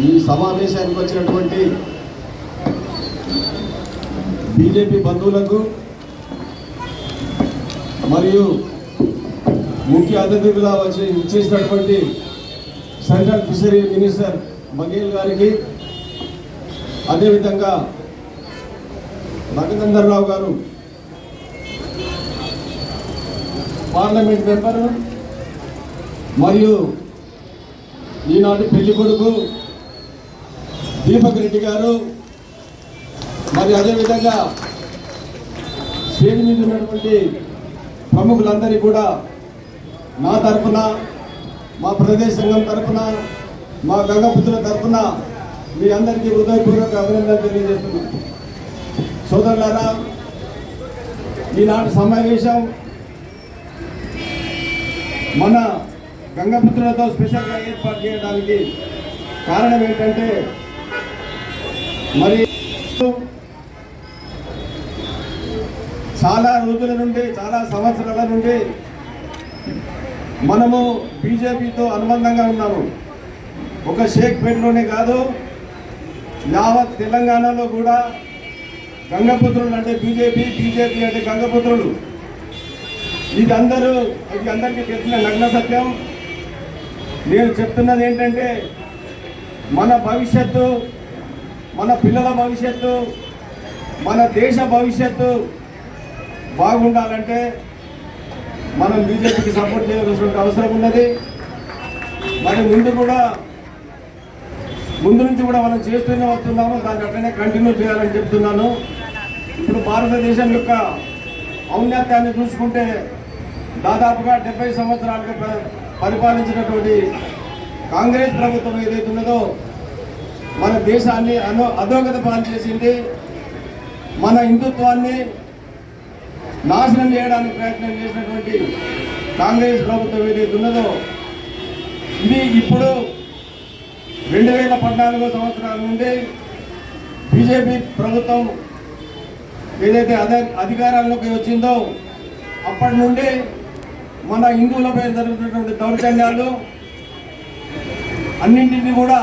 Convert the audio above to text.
ఈ సమావేశానికి వచ్చినటువంటి బీజేపీ బంధువులకు మరియు ముఖ్య అతిథులుగా వచ్చి ఇచ్చేసినటువంటి సెంట్రల్ ఫిషరీ మినిస్టర్ బఘేల్ గారికి అదేవిధంగా రఘునందర్రావు గారు పార్లమెంట్ మెంబరు మరియు ఈనాటి పెళ్ళి కొడుకు దీపక్ రెడ్డి గారు మరి అదేవిధంగా స్టేజ్ మీద ఉన్నటువంటి ప్రముఖులందరికీ కూడా నా తరఫున మా ప్రదేశ సంఘం తరఫున మా గంగపుత్రుల తరఫున మీ అందరికీ హృదయపూర్వక అభినందనలు తెలియజేస్తున్నాను. సోదరులారా ఈనాటి సమావేశం మన గంగపుత్రులతో స్పెషల్గా ఏర్పాటు చేయడానికి కారణం ఏంటంటే మరి చాలా రోజుల నుండి చాలా సంవత్సరాల నుండి మనము బీజేపీతో అనుబంధంగా ఉన్నాము. ఒక షేక్పేటలోనే కాదు యావత్ తెలంగాణలో కూడా గంగపుత్రులు అంటే బీజేపీ బీజేపీ అంటే గంగపుత్రులు. ఇది అందరూ ఇది అందరికీ తెలిసిన నగ్న సత్యం. నేను చెప్తున్నది ఏంటంటే మన భవిష్యత్తు మన పిల్లల భవిష్యత్తు మన దేశ భవిష్యత్తు బాగుండాలంటే మనం బీజేపీకి సపోర్ట్ చేయవలసినటువంటి అవసరం ఉన్నది. మరి ముందు కూడా ముందు నుంచి కూడా మనం చేస్తూనే వస్తున్నాము. దాన్ని అట్లనే కంటిన్యూ చేయాలని చెప్తున్నాను. ఇప్పుడు భారతదేశం యొక్క ఔన్నత్యాన్ని చూసుకుంటే దాదాపుగా డెబ్బై సంవత్సరాలుగా పరిపాలించినటువంటి కాంగ్రెస్ ప్రభుత్వం ఏదైతే ఉన్నదో మన దేశాన్ని అనో అధోగత పాలు చేసింది. మన హిందుత్వాన్ని నాశనం చేయడానికి ప్రయత్నం చేసినటువంటి కాంగ్రెస్ ప్రభుత్వం ఏదైతే ఉన్నదో ఇది ఇప్పుడు రెండు వేల పద్నాలుగో సంవత్సరాల నుండి బీజేపీ ప్రభుత్వం ఏదైతే అధ అధికారాల్లోకి వచ్చిందో అప్పటి నుండి మన హిందువులపై జరుగుతున్నటువంటి దౌర్జన్యాలు అన్నింటినీ కూడా